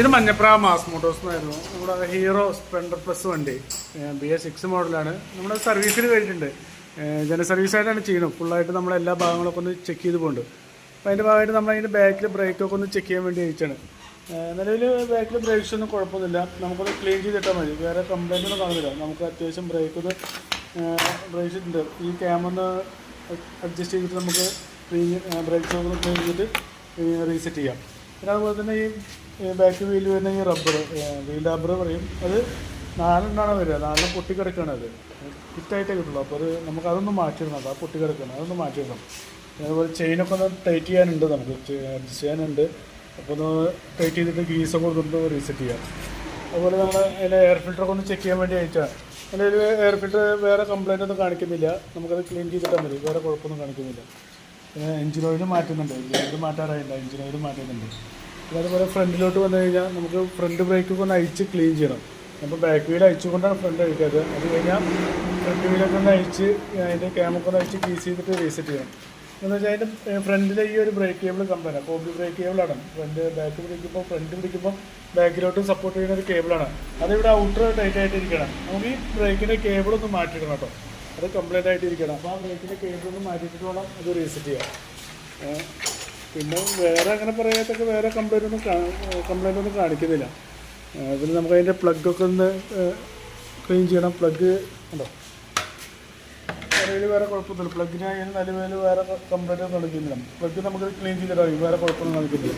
ഇത് Manjapra mass Motors എന്നായിരുന്നു. നമ്മുടെ ഹീറോ സ്പ്ലെൻഡർ പ്ലസ് വണ്ടി. ബി എ സിക്സ് മോഡലാണ് നമ്മുടെ സർവീസിന് കഴിഞ്ഞിട്ടുണ്ട്. ജന സർവീസായിട്ടാണ് ചെയ്യുന്നത്. ഫുള്ളായിട്ട് നമ്മൾ എല്ലാ ഭാഗങ്ങളൊക്കെ ഒന്ന് ചെക്ക് ചെയ്ത് പോകുന്നുണ്ട് അപ്പോൾ അതിന്റെ ഭാഗമായിട്ട് നമ്മൾ അതിന്റെ ബാക്കിൽ ബ്രേക്കൊക്കെ ഒന്ന് ചെക്ക് ചെയ്യാൻ വേണ്ടി അയച്ചാണ് നിലവിൽ ബാക്കിൽ ബ്രേക്സ് ഒന്നും കുഴപ്പമൊന്നുമില്ല. നമുക്കൊന്ന് ക്ലീൻ ചെയ്തിട്ടാൽ മതി. വേറെ കംപ്ലൈന്റ് ഒന്നും കാണുന്നില്ല. നമുക്ക് അത്യാവശ്യം ബ്രേക്ക് ഒന്ന് ബ്രേക്സ് ഉണ്ട് ഈ ക്യാമൊന്ന് അഡ്ജസ്റ്റ് ചെയ്തിട്ട് നമുക്ക് ക്ലീൻ ബ്രേക്സ് ഒന്ന് ക്ലീൻ ചെയ്തിട്ട് റീസെറ്റ് ചെയ്യാം. പിന്നെ അതുപോലെ തന്നെ ഈ ബാക്ക് വീൽ വരുന്ന ഈ റബ്ബർ വീൽ റബ്ബർ പറയും. അത് നാലെണ്ണാണ് വരിക? നാലെണ്ണം പൊട്ടിക്കിടക്കുകയാണ് അത്. ഫിറ്റായിട്ടേ കിട്ടുള്ളൂ. അപ്പോൾ അത് നമുക്ക് അതൊന്ന് മാറ്റിയിടണം. ആ പൊട്ടിക്കിടക്കണം. അതൊന്ന് മാറ്റിയിടണം. അതുപോലെ ചെയിനൊക്കെ ഒന്ന് ടൈറ്റ് ചെയ്യാനുണ്ട് നമുക്ക്. അഡ്ജസ്റ്റ് ചെയ്യാനുണ്ട്. അപ്പോൾ ഒന്ന് ടൈറ്റ് ചെയ്തിട്ട് ഗീസൊക്കെ കൊടുത്തിട്ട് റീസെറ്റ് ചെയ്യാം. അതുപോലെ നമ്മൾ അതിന്റെ എയർ ഫിൽറ്ററൊക്കെ ഒന്ന് ചെക്ക് ചെയ്യാൻ വേണ്ടി അയച്ചാൽ അതിൽ എയർ ഫിൽറ്റർ വേറെ കംപ്ലൈന്റ് ഒന്നും കാണിക്കുന്നില്ല. നമുക്കത് ക്ലീൻ ചെയ്തിട്ടാൽ മതി. വേറെ കുഴപ്പമൊന്നും കാണിക്കുന്നില്ല. പിന്നെ എഞ്ചിൻ ഓയിൽ മാറ്റുന്നുണ്ട്. എഞ്ചിൻ ഓയിൽ മാറ്റാറായില്ല. എഞ്ചിൻ ഓയിൽ മാറ്റുന്നുണ്ട്. അതുപോലെ ഫ്രണ്ടിലോട്ട് വന്നു കഴിഞ്ഞാൽ നമുക്ക് ഫ്രണ്ട് ബ്രേക്കൊക്കെ ഒന്ന് അഴിച്ച് ക്ലീൻ ചെയ്യണം. അപ്പോൾ ബാക്ക് വീൽ അഴിച്ചുകൊണ്ടാണ് ഫ്രണ്ട് അഴിക്കാറ് അത് കഴിഞ്ഞാൽ ഫ്രണ്ട് വീലൊക്കെ ഒന്ന് അഴിച്ച് അതിന്റെ ക്യാമൊക്കെ ഒന്ന് അഴിച്ച് കീസ് ചെയ്തിട്ട് റീസെറ്റ് ചെയ്യണം. എന്ന് വെച്ചാൽ അതിന്റെ ഫ്രണ്ടിലെ ഈ ഒരു brake cable company combi brake കേബിളാണ് front back പിടിക്കുമ്പോൾ ഫ്രണ്ട് പിടിക്കുമ്പോൾ ബാക്കിലോട്ട് സപ്പോർട്ട് ചെയ്യുന്ന ഒരു കേബിളാണ് അതിവിടെ ഔട്ടർ ടൈറ്റ് ആയിട്ട് ഇരിക്കണം നമുക്ക് ഈ ബ്രേക്കിന്റെ കേബിൾ ഒന്ന് മാറ്റിയിടണം കേട്ടോ. അത് കംപ്ലീറ്റ് ആയിട്ട് ഇരിക്കണം അപ്പോൾ ആ ബ്രേക്കിന്റെ കേബിൾ ഒന്ന് മാറ്റിയിട്ട് വേണം അത് റീസെറ്റ് ചെയ്യാം പിന്നെ വേറെ അങ്ങനെ പറയാത്തൊക്കെ വേറെ കംപ്ലൈന്റ് ഒന്നും കംപ്ലൈന്റ് ഒന്നും കാണിക്കുന്നില്ല. പിന്നെ നമുക്ക് അതിന്റെ പ്ലഗൊക്കെ ഒന്ന് ക്ലീൻ ചെയ്യണം. പ്ലഗ് ഉണ്ടോ? നിലവിൽ വേറെ കുഴപ്പമൊന്നുമില്ല. പ്ലഗിന് അതിന് നിലവിൽ വേറെ കംപ്ലൈന്റ് ഒന്നും നടക്കുന്നില്ല പ്ലഗ് നമുക്ക് ക്ലീൻ ചെയ്തിട്ടാണ് വേറെ കുഴപ്പമൊന്നും നടക്കുന്നില്ല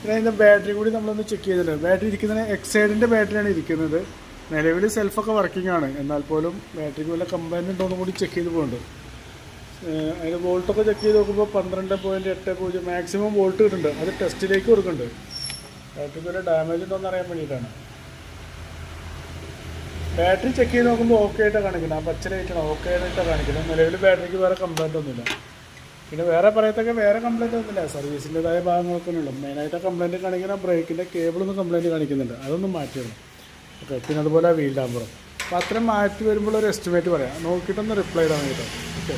പിന്നെ അതിന്റെ ബാറ്ററി കൂടി നമ്മളൊന്ന് ചെക്ക് ചെയ്തിട്ടുണ്ട് ബാറ്ററി ഇരിക്കുന്നത് എക്സൈഡിന്റെ ബാറ്ററിയാണ് ഇരിക്കുന്നത്. നിലവിൽ സെൽഫൊക്കെ വർക്കിംഗ് ആണ്. എന്നാൽ പോലും ബാറ്ററിക്ക് വല്ല കംപ്ലൈന്റ് ഉണ്ടോ എന്ന് കൂടി ചെക്ക് ചെയ്ത് പോകുന്നുണ്ട് അതിന് വോൾട്ടൊക്കെ ചെക്ക് ചെയ്ത് നോക്കുമ്പോൾ പന്ത്രണ്ട് പോയിന്റ് എട്ട് പൂജ്യം മാക്സിമം വോൾട്ട് കിട്ടുന്നുണ്ട്. അത് ടെസ്റ്റിലേക്ക് കൊടുക്കുന്നുണ്ട്. ബാറ്ററിക്ക് വല്ല ഡാമേജ് ഉണ്ടോ എന്നറിയാൻ വേണ്ടിയിട്ടാണ്. ബാറ്ററി ചെക്ക് ചെയ്ത് നോക്കുമ്പോൾ ഓക്കെ ആയിട്ടാണ് കാണിക്കുന്നത്. ആ പച്ച ലൈറ്റാണ് ഓക്കെ ആയിട്ടാണ് കാണിക്കുന്നത്. നിലവിൽ ബാറ്ററിക്ക് വേറെ കംപ്ലൈന്റ് ഒന്നുമില്ല. പിന്നെ വേറെ പറയത്തൊക്കെ വേറെ കംപ്ലൈന്റ് ഒന്നുമില്ല. സർവീസിന്റെതായ ഭാഗങ്ങളൊക്കെ ഉള്ളൂ. മെയിനായിട്ട് കംപ്ലൈന്റ് കാണിക്കുന്ന ബ്രേക്കിന്റെ കേബിളൊന്നും കംപ്ലൈന്റ് കാണിക്കുന്നുണ്ട്. അതൊന്നും മാറ്റിയിടണം ഓക്കെ പിന്നെ അതുപോലെ വീൽ ഡാമ്പറും അപ്പോൾ അത്രയും മാറ്റി വരുമ്പോൾ ഒരു എസ്റ്റിമേറ്റ് പറയാം. നോക്കിയിട്ടൊന്ന് റിപ്ലൈ ഇടാൻ വേണ്ടിയിട്ട് ഓക്കെ